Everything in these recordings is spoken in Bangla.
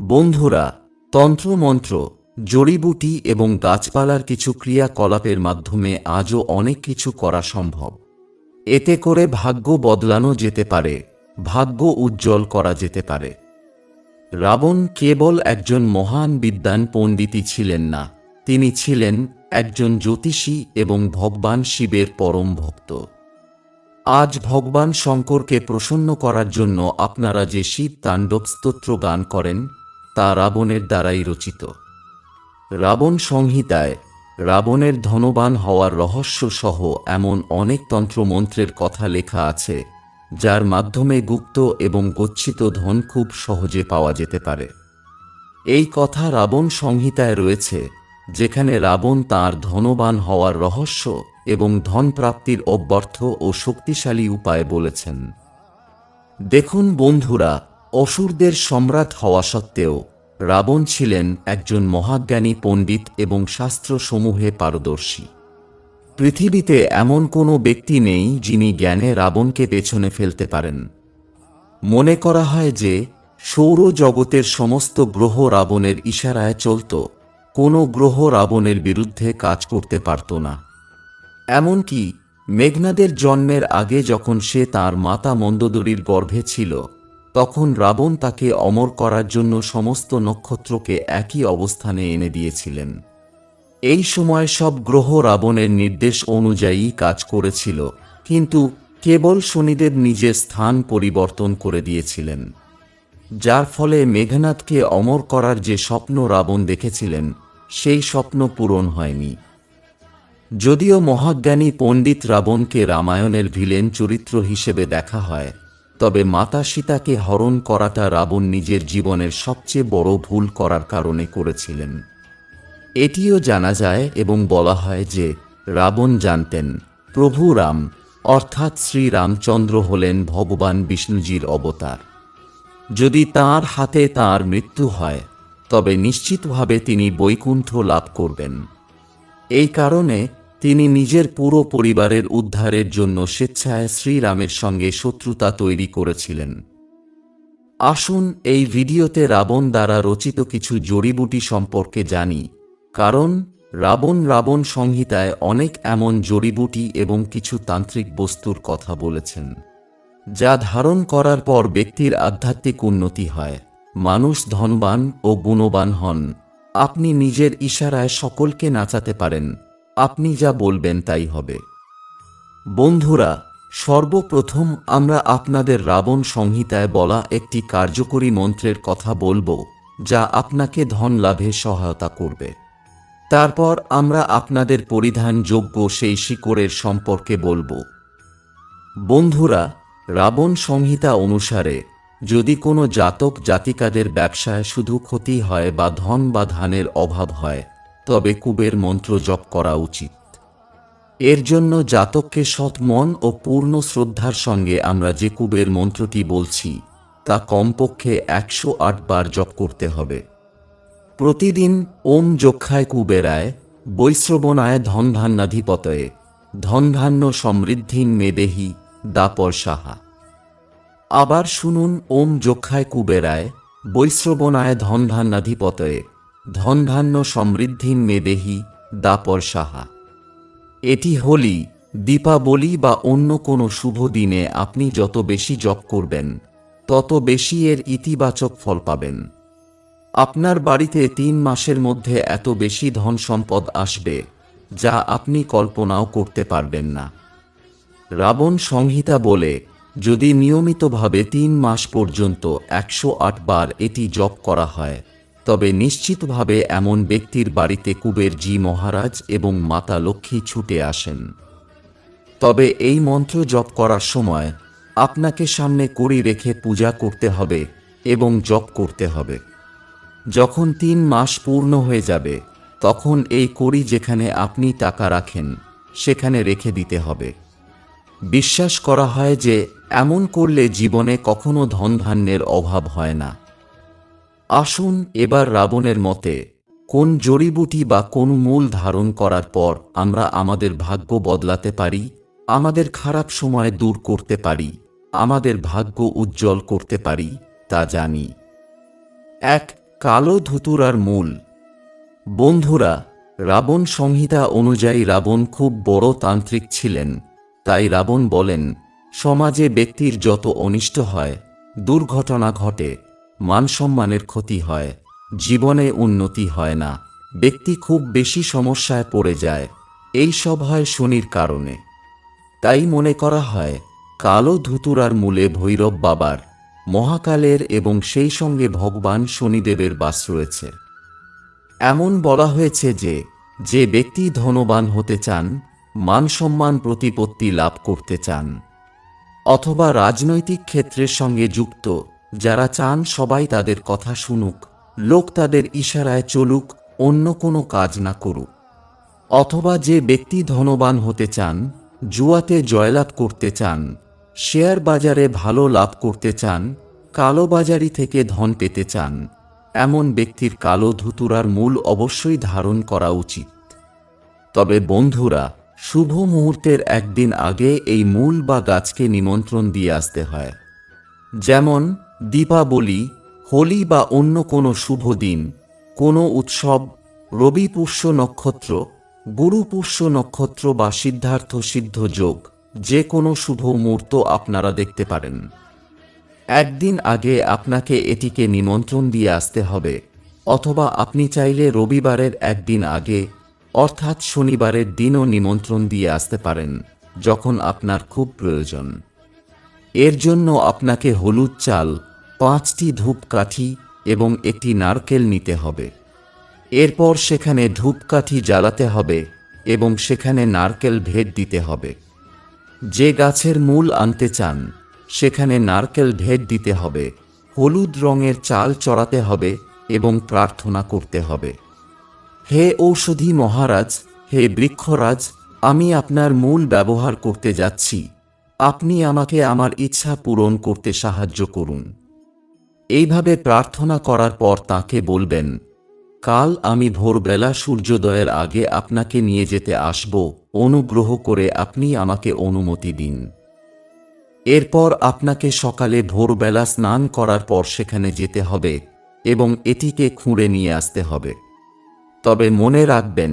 বন্ধুরা, তন্ত্রমন্ত্র, জড়িবুটি এবং গাছপালার কিছু ক্রিয়াকলাপের মাধ্যমে আজও অনেক কিছু করা সম্ভব। এতে করে ভাগ্য বদলানো যেতে পারে, ভাগ্য উজ্জ্বল করা যেতে পারে। রাবণ কেবল একজন মহান বিদ্বান পণ্ডিতই ছিলেন না, তিনি ছিলেন একজন জ্যোতিষী এবং ভগবান শিবের পরম ভক্ত। আজ ভগবান শঙ্করকে প্রসন্ন করার জন্য আপনারা যে শিব তাণ্ডব স্তোত্র গান করেন তা রাবণের দ্বারাই রচিত। রাবণ সংহিতায় রাবণের ধনবান হওয়ার রহস্য সহ এমন অনেক তন্ত্রমন্ত্রের কথা লেখা আছে, যার মাধ্যমে গুপ্ত এবং গচ্ছিত ধন খুব সহজে পাওয়া যেতে পারে। এই কথা রাবণ সংহিতায় রয়েছে, যেখানে রাবণ তার ধনবান হওয়ার রহস্য এবং ধন প্রাপ্তির অব্যর্থ ও শক্তিশালী উপায় বলেছেন। দেখুন বন্ধুরা অসুরদের সম্রাট হওয়া সত্ত্বেও, রাবণ ছিলেন একজন মহাজ্ঞানী পণ্ডিত এবং শাস্ত্রসমূহে পারদর্শী। পৃথিবীতে এমন কোনো ব্যক্তি নেই যিনি জ্ঞানে রাবণকে পেছনে ফেলতে পারেন। মনে করা হয় যে, সৌরজগতের সমস্ত গ্রহ রাবণের ইশারায় চলত, কোনো গ্রহ রাবণের বিরুদ্ধে কাজ করতে পারত না। এমনকি মেঘনাদের জন্মের আগে যখন সে তার মাতা মন্দোদরীর গর্ভে ছিল তখন রাবণ তাকে অমর করার জন্য সমস্ত নক্ষত্রকে একই অবস্থানে এনে দিয়েছিলেন। এই সময় সব গ্রহ রাবণের নির্দেশ অনুযায়ী কাজ করেছিল, কিন্তু কেবল শনিদেব নিজের স্থান পরিবর্তন করে দিয়েছিলেন। যার ফলে মেঘনাথকে অমর করার যে স্বপ্ন রাবণ দেখেছিলেন, সেই স্বপ্ন পূরণ হয়নি। যদিও মহাজ্ঞানী পণ্ডিত রাবণকে রামায়ণের ভিলেন চরিত্র হিসেবে দেখা হয় তবে মাতা সীতাকে হরণ করাটা রাবণ নিজের জীবনের সবচেয়ে বড় ভুল করার কারণে করেছিলেন। এটিও জানা যায় এবং বলা হয় যে রাবণ জানতেন, প্রভু রাম, অর্থাৎ শ্রীরামচন্দ্র হলেন ভগবান বিষ্ণুজির অবতার। যদি তার হাতে তার মৃত্যু হয়, তবে নিশ্চিতভাবে তিনি বৈকুণ্ঠ লাভ করবেন। এই কারণে তিনি নিজের পুরো পরিবারের উদ্ধারের জন্য স্বেচ্ছায় শ্রীরামের সঙ্গে শত্রুতা তৈরি করেছিলেন। আসুন এই ভিডিওতে রাবণ দ্বারা রচিত কিছু জড়িবুটি সম্পর্কে জানি, কারণ রাবণ রাবণ সংহিতায় অনেক এমন জড়িবুটি এবং কিছু তান্ত্রিক বস্তুর কথা বলেছেন, যা ধারণ করার পর ব্যক্তির আধ্যাত্মিক উন্নতি হয়। মানুষ ধনবান ও গুণবান হন। আপনি নিজের ইশারায় সকলকে নাচাতে পারেন। আপনি যা বলবেন তাই হবে। বন্ধুরা, সর্বপ্রথম আমরা আপনাদের রাবণ সংহিতায় বলা একটি কার্যকরী মন্ত্রের কথা বলব, যা আপনাকে ধন লাভে সহায়তা করবে। তারপর আমরা আপনাদের পরিধানযোগ্য সেই শিকড়ের সম্পর্কে বলব। বন্ধুরা, রাবণ সংহিতা অনুসারে, যদি কোনো জাতক জাতিকাদের ব্যবসায় শুধু ক্ষতি হয় বা ধন বা ধানের অভাব হয় তবে কুবের মন্ত্র জপ করা উচিত। এর জন্য জাতককে সৎ মন ও পূর্ণ শ্রদ্ধার সঙ্গে আমরা যে কুবের মন্ত্রটি বলছি, তা কমপক্ষে একশো আট বার জপ করতে হবে। প্রতিদিন ওম যক্ষায় কুবেরায়, বৈশ্রবণায় ধনধান্যাধিপতয়ে, ধনধান্য সমৃদ্ধিন মেদেহি দাপর সাহা। আবার শুনুন, ওম যক্ষায় কুবেরায়, বৈশ্রবণায় ধনধান্যাধিপতয়ে ধনধান্য সমৃদ্ধিন মেদেহি দাপর সাহা। এটি হোলি দীপাবলি বা অন্য কোনো শুভ দিনে আপনি যত বেশি জপ করবেন, তত বেশি এর ইতিবাচক ফল পাবেন। আপনার বাড়িতে তিন মাসের মধ্যে এত বেশি ধন সম্পদ আসবে, যা আপনি কল্পনাও করতে পারবেন না। রাবণ সংহিতা বলে, যদি নিয়মিতভাবে তিন মাস পর্যন্ত একশো আট বার এটি জপ করা হয় তবে নিশ্চিতভাবে এমন ব্যক্তির বাড়িতে কুবের জি মহারাজ এবং মাতা লক্ষ্মী ছুটে আসেন। তবে এই মন্ত্র জপ করার সময় আপনাকে সামনে কড়ি রেখে পূজা করতে হবে এবং জপ করতে হবে। যখন তিন মাস পূর্ণ হয়ে যাবে, তখন এই কড়ি যেখানে আপনি টাকা রাখেন, সেখানে রেখে দিতে হবে। বিশ্বাস করা হয় যে, এমন করলে জীবনে কখনো ধনধান্যের অভাব হয় না। আসুন এবার রাবণের মতে, কোন জড়িবুটি বা কোন মূল ধারণ করার পর আমরা আমাদের ভাগ্য বদলাতে পারি, আমাদের খারাপ সময় দূর করতে পারি, আমাদের ভাগ্য উজ্জ্বল করতে পারি, তা জানি। এক, কালো ধুতুরার মূল। বন্ধুরা, রাবণ সংহিতা অনুযায়ী রাবণ খুব বড় তান্ত্রিক ছিলেন, তাই রাবণ বলেন, সমাজে ব্যক্তির যত অনিষ্ট হয়, দুর্ঘটনা ঘটে মানসম্মানের ক্ষতি হয়, জীবনে উন্নতি হয় না, ব্যক্তি খুব বেশি সমস্যায় পড়ে যায়, এই সব হয় শনির কারণে। তাই মনে করা হয়, কালো ধুতুরার মূলে ভৈরব বাবার, মহাকালের এবং সেই সঙ্গে ভগবান শনিদেবের বাস রয়েছে। এমন বলা হয়েছে যে যে ব্যক্তি ধনবান হতে চান মান সম্মান প্রতিপত্তি লাভ করতে চান, অথবা রাজনৈতিক ক্ষেত্রের সঙ্গে যুক্ত যারা চান সবাই তাদের কথা শুনুক, লোক তাদের ইশারায় চলুক, অন্য কোনো কাজ না করুক। অথবা যে ব্যক্তি ধনবান হতে চান, জুয়াতে জয়লাভ করতে চান, শেয়ার বাজারে ভালো লাভ করতে চান কালোবাজারি থেকে ধন পেতে চান, এমন ব্যক্তির কালো ধুতুরার মূল অবশ্যই ধারণ করা উচিত। তবে বন্ধুরা, শুভ মুহূর্তের একদিন আগে এই মূল বা গাছকে নিমন্ত্রণ দিয়ে আসতে হয়। যেমন দীপাবলি, হোলি বা অন্য কোনো শুভ দিন, কোনো উৎসব, রবি পুষ্য নক্ষত্র, গুরু পুষ্য নক্ষত্র বা সিদ্ধার্থ সিদ্ধ যোগ, যে কোনো শুভ মুহূর্ত আপনারা দেখতে পারেন। একদিন আগে আপনাকে এটিকে নিমন্ত্রণ দিয়ে আসতে হবে, অথবা আপনি চাইলে রবিবারের একদিন আগে, অর্থাৎ শনিবারের দিনও নিমন্ত্রণ দিয়ে আসতে পারেন, যখন আপনার খুব প্রয়োজন। এর জন্য আপনাকে হলুদ চাল পাঁচটি ধূপকাঠি এবং একটি নারকেল নিতে হবে। এরপর সেখানে ধূপকাঠি জ্বালাতে হবে এবং সেখানে নারকেল ভেট দিতে হবে। যে গাছের মূল আনতে চান, সেখানে নারকেল ভেট দিতে হবে, হলুদ রঙের চাল চড়াতে হবে এবং প্রার্থনা করতে হবে। হে ঔষধি মহারাজ, হে বৃক্ষরাজ, আমি আপনার মূল ব্যবহার করতে যাচ্ছি। আপনি আমাকে আমার ইচ্ছা পূরণ করতে সাহায্য করুন। এইভাবে প্রার্থনা করার পর তাকে বলবেন, কাল আমি ভোরবেলা সূর্যোদয়ের আগে আপনাকে নিয়ে যেতে আসব, অনুগ্রহ করে আপনি আমাকে অনুমতি দিন। এরপর আপনাকে সকালে ভোরবেলা স্নান করার পর সেখানে যেতে হবে এবং এটিকে খুঁড়ে নিয়ে আসতে হবে। তবে মনে রাখবেন,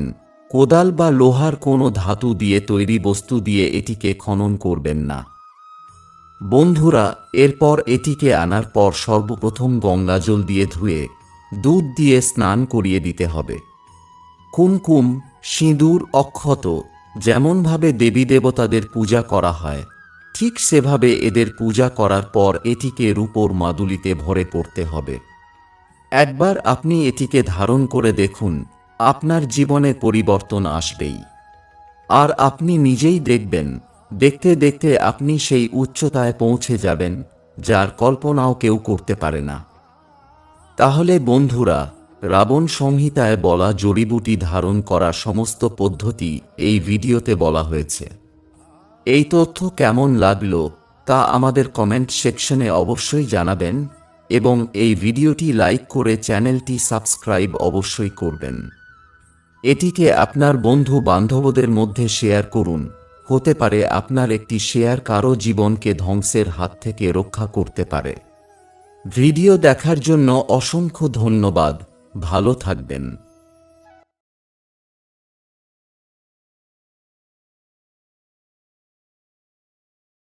কোদাল বা লোহার কোনো ধাতু দিয়ে তৈরি বস্তু দিয়ে এটিকে খনন করবেন না। বন্ধুরা, এরপর এটিকে আনার পর সর্বপ্রথম গঙ্গাজল দিয়ে ধুয়ে, দুধ দিয়ে স্নান করিয়ে দিতে হবে। কুমকুম, সিঁদুর, অক্ষত, যেমনভাবে দেবী দেবতাদের পূজা করা হয়, ঠিক সেভাবে এদের পূজা করার পর এটিকে রূপোর মাদুলিতে ভরে পড়তে হবে। একবার আপনি এটিকে ধারণ করে দেখুন, আপনার জীবনে পরিবর্তন আসবেই। আর আপনি নিজেই দেখবেন দেখতে দেখতে আপনি সেই উচ্চতায় পৌঁছে যাবেন, যার কল্পনাও কেউ করতে পারে না। তাহলে বন্ধুরা, রাবণ সংহিতায় বলা জড়িবুটি ধারণ করার সমস্ত পদ্ধতি এই ভিডিওতে বলা হয়েছে। এই তথ্য কেমন লাগল তা আমাদের কমেন্ট সেকশনে অবশ্যই জানাবেন এবং এই ভিডিওটি লাইক করে চ্যানেলটি সাবস্ক্রাইব অবশ্যই করবেন। এটিকে আপনার বন্ধু বান্ধবদের মধ্যে শেয়ার করুন। হতে পারে আপনার একটি শেয়ার কারও জীবনকে ধ্বংসের হাত থেকে রক্ষা করতে পারে। ভিডিও দেখার জন্য অসংখ্য ধন্যবাদ। ভালো থাকবেন।